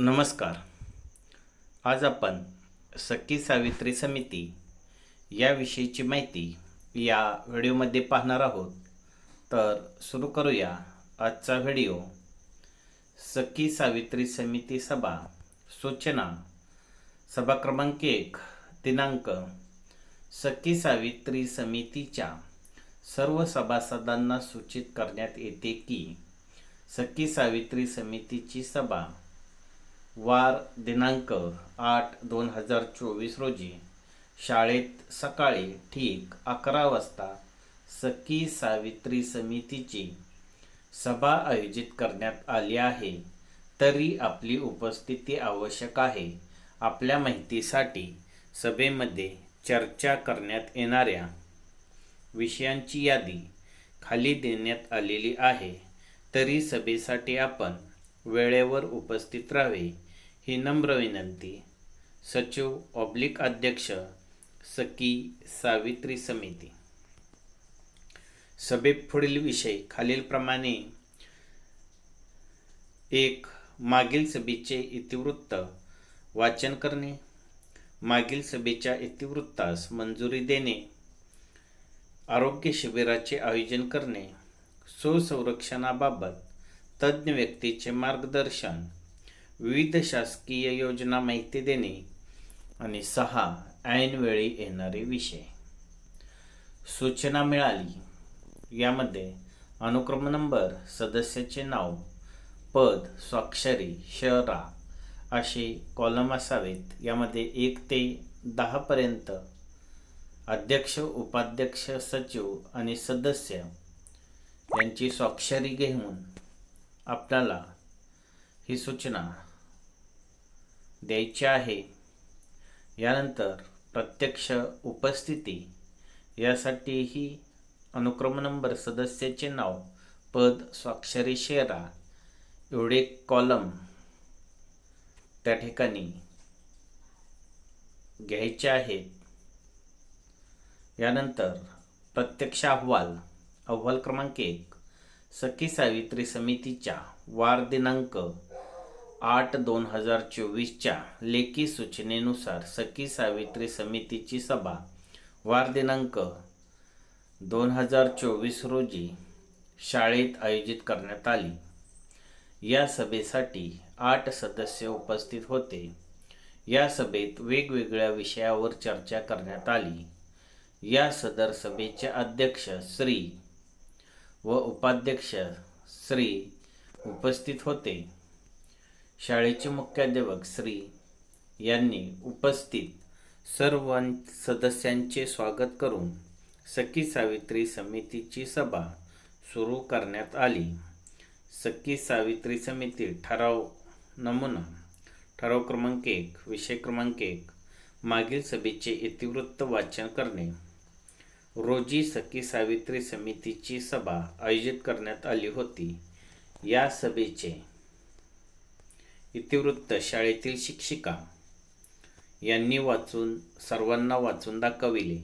नमस्कार. आज आपण सखी सावित्री समिती याविषयीची माहिती या व्हिडिओमध्ये पाहणार आहोत. तर सुरू करूया आजचा व्हिडिओ. सखी सावित्री समिती सभा सूचना. सभा क्रमांक एक दिनांक. सखी सावित्री समितीच्या सर्व सभासदांना सूचित करण्यात येते की सखी सावित्री समितीची सभा वार दिनांक आठ दोन हजार चोवीस रोजी शाळेत सकाळी ठीक अकरा वाजता सखी सावित्री समितीची सभा आयोजित करण्यात आली आहे. तरी आपली उपस्थिती आवश्यक आहे. आपल्या माहितीसाठी सभेमध्ये चर्चा करण्यात येणाऱ्या विषयांची यादी खाली देण्यात आलेली आहे. तरी सभेसाठी आपण वेळेवर उपस्थित राहावे ही नम्र विनंती. सचिव ऑब्लिक अध्यक्ष सखी सावित्री समिती. सभेत पुढील विषय खालीलप्रमाणे. एक मागील सभेचे इतिवृत्त. वाचन करणे. मागील सभेच्या इतिवृत्तास मंजुरी देणे. आरोग्य शिबिराचे आयोजन करणे. सुसंरक्षणाबाबत तज्ज्ञ व्यक्तीचे मार्गदर्शन विविध शासकीय योजना माहिती देणे आणि सहा ऐनवेळी येणारे विषय. सूचना मिळाली. यामध्ये अनुक्रम नंबर सदस्याचे नाव पद स्वाक्षरी शहरा असे कॉलम असावेत. यामध्ये एक ते दहापर्यंत अध्यक्ष उपाध्यक्ष सचिव आणि सदस्य यांची स्वाक्षरी घेऊन आपल्याला ही सूचना द्यायची आहे. यानंतर प्रत्यक्ष उपस्थिती यासाठीही अनुक्रम नंबर सदस्याचे नाव पद स्वाक्षरी शेरा एवढे कॉलम त्या ठिकाणी घ्यायचे आहेत. यानंतर प्रत्यक्ष अहवाल अहवाल क्रमांक एक. सखी सावित्री समितीच्या वार दिनांक आठ दोन हजार चोवीसच्या लेखी सूचनेनुसार सखी सावित्री समितीची सभा वार दिनांक दोन हजार चोवीस रोजी शाळेत आयोजित करण्यात आली. या सभेसाठी आठ सदस्य उपस्थित होते. या सभेत वेगवेगळ्या विषयावर चर्चा करण्यात आली. या सदर सभेचे अध्यक्ष श्री व उपाध्यक्ष श्री उपस्थित होते. शाळेचे मुख्याध्यापक श्री यांनी उपस्थित सर्व सदस्यांचे स्वागत करून सखी सावित्री समितीची सभा सुरू करण्यात आली. सखी सावित्री समिती ठराव नमुना ठराव क्रमांक एक विषय क्रमांक एक मागील सभेचे इतिवृत्त वाचन करणे. रोजी सखी सावित्री समितीची सभा आयोजित करण्यात आली होती. या सभेचे इतिवृत्त शाळेतील शिक्षिका यांनी वाचून सर्वांना वाचून दाखविले.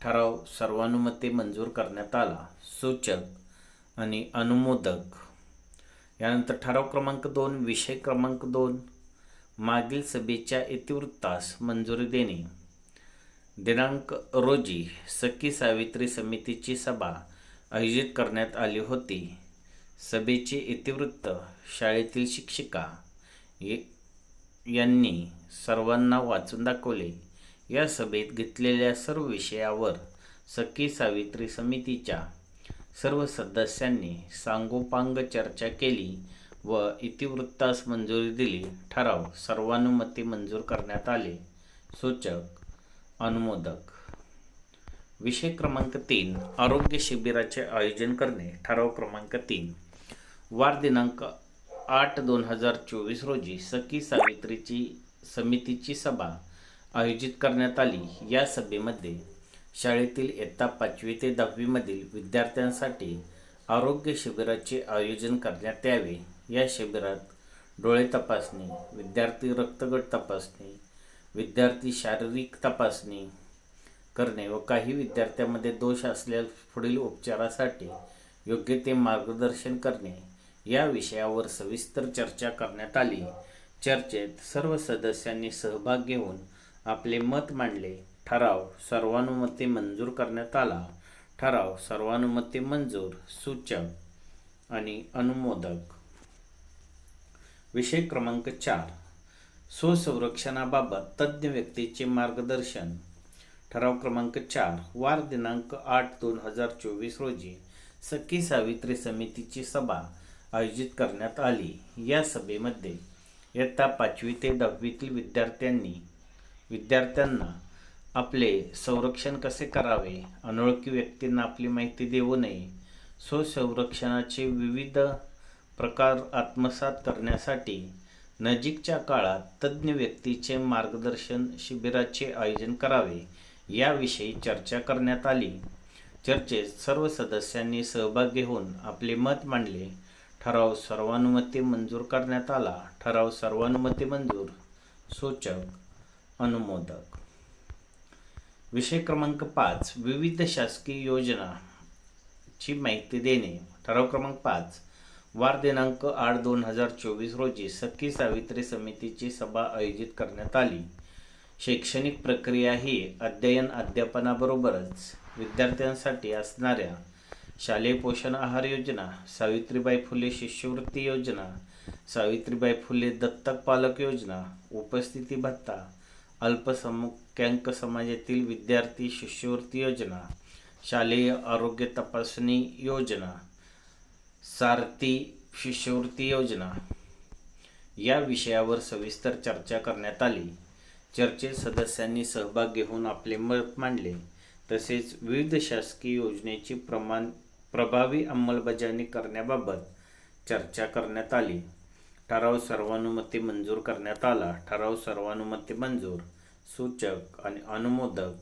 ठराव सर्वानुमते मंजूर करण्यात आला. सूचक आणि अनुमोदक. यानंतर ठराव क्रमांक दोन विषय क्रमांक दोन मागील सभेच्या इतिवृत्तास मंजुरी देणे. दिनांक रोजी सखी सावित्री समितीची सभा आयोजित करण्यात आली होती. सभेचे इतिवृत्त शाळेतील शिक्षिका यांनी सर्वांना वाचून दाखवले. या सभेत घेतलेल्या सर्व विषयावर सखी सावित्री समितीच्या सर्व सदस्यांनी सांगोपांग चर्चा केली व इतिवृत्तास मंजुरी दिली. ठराव सर्वानुमते मंजूर करण्यात आले. सूचक अनुमोदक. विषय क्रमांक तीन आरोग्य शिबिराचे आयोजन करणे ठराव क्रमांक तीन. वार दिनांक आठ दोन हजार चोवीस रोजी सखी सावित्रीची समितीची सभा आयोजित करण्यात आली. या सभेमध्ये शाळेतील इयत्ता पाचवी ते दहावीमधील विद्यार्थ्यांसाठी आरोग्य शिबिराचे आयोजन करण्यात यावे. या शिबिरात डोळे तपासणी विद्यार्थी रक्तगट तपासणी विद्यार्थी शारीरिक तपासणी करणे व काही विद्यार्थ्यांमध्ये दोष असल्यास पुढील उपचारासाठी योग्य ते मार्गदर्शन करणे या विषयावर सविस्तर चर्चा करण्यात आली. चर्चेत सर्व सदस्यांनी सहभाग घेऊन आपले मत मांडले. ठराव सर्वानुमते मंजूर करण्यात आला. ठराव सर्वानुमते मंजूर सूचक आणि अनुमोदक. विषय क्रमांक चार. स्वसंरक्षणाबाबत तज्ज्ञ व्यक्तीचे मार्गदर्शन. ठराव क्रमांक चार वार दिनांक आठ दोन हजार चोवीस रोजी सखी सावित्री समितीची सभा आयोजित करण्यात आली. या सभेमध्ये इयत्ता पाचवी ते दहावीतील विद्यार्थ्यांनी विद्यार्थ्यांना आपले संरक्षण कसे करावे अनोळखी व्यक्तींना आपली माहिती देऊ नये स्वसंरक्षणाचे विविध प्रकार आत्मसात करण्यासाठी नजीकच्या काळात तज्ज्ञ व्यक्तीचे मार्गदर्शन शिबिराचे आयोजन करावे याविषयी चर्चा करण्यात आली. चर्चेत सर्व सदस्यांनी सहभाग घेऊन आपले मत मांडले. ठराव सर्वानुमते मंजूर करण्यात आला. ठराव सर्वानुमते मंजूर. सूचक. अनुमोदक. विषय क्रमांक पाच. विविध शासकीय योजना ची माहिती देणे. ठराव क्रमांक पाच. वार दिनांक आठ दोन हजार चोवीस रोजी सखी सावित्री समितीची सभा आयोजित करण्यात आली. शैक्षणिक प्रक्रिया ही अध्ययन अध्यापनाबरोबरच विद्यार्थ्यांसाठी असणाऱ्या शालेय पोषण आहार योजना सावित्रीबाई फुले शिष्यवृत्ती योजना सावित्रीबाई फुले दत्तक पालक योजना उपस्थिती भत्ता अल्पसंख्याक समाजातील विद्यार्थी शिष्यवृत्ती योजना शालेय आरोग्य तपासणी योजना सारथी शिष्यवृत्ती योजना. या विषयावर सविस्तर चर्चा करण्यात आली. चर्चेत सदस्यांनी सहभाग घेऊन आपले मत मांडले. तसेच विविध शासकीय योजनेची प्रमाण प्रभावी अंमलबजावणी करण्याबाबत चर्चा करण्यात आली. ठराव सर्वानुमते मंजूर करण्यात आला. ठराव सर्वानुमते मंजूर सूचक आणि अनुमोदक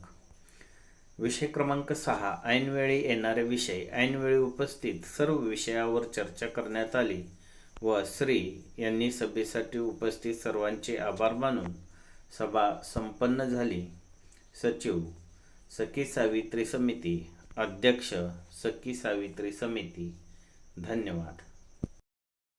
विषय क्रमांक सहा ऐनवेळी येणारे विषय ऐनवेळी उपस्थित सर्व विषयावर चर्चा करण्यात आली व श्री यांनी सभेसाठी उपस्थित सर्वांचे आभार मानून सभा संपन्न झाली. सचिव सखी सावित्री समिती अध्यक्ष सखी सावित्री समिती. धन्यवाद.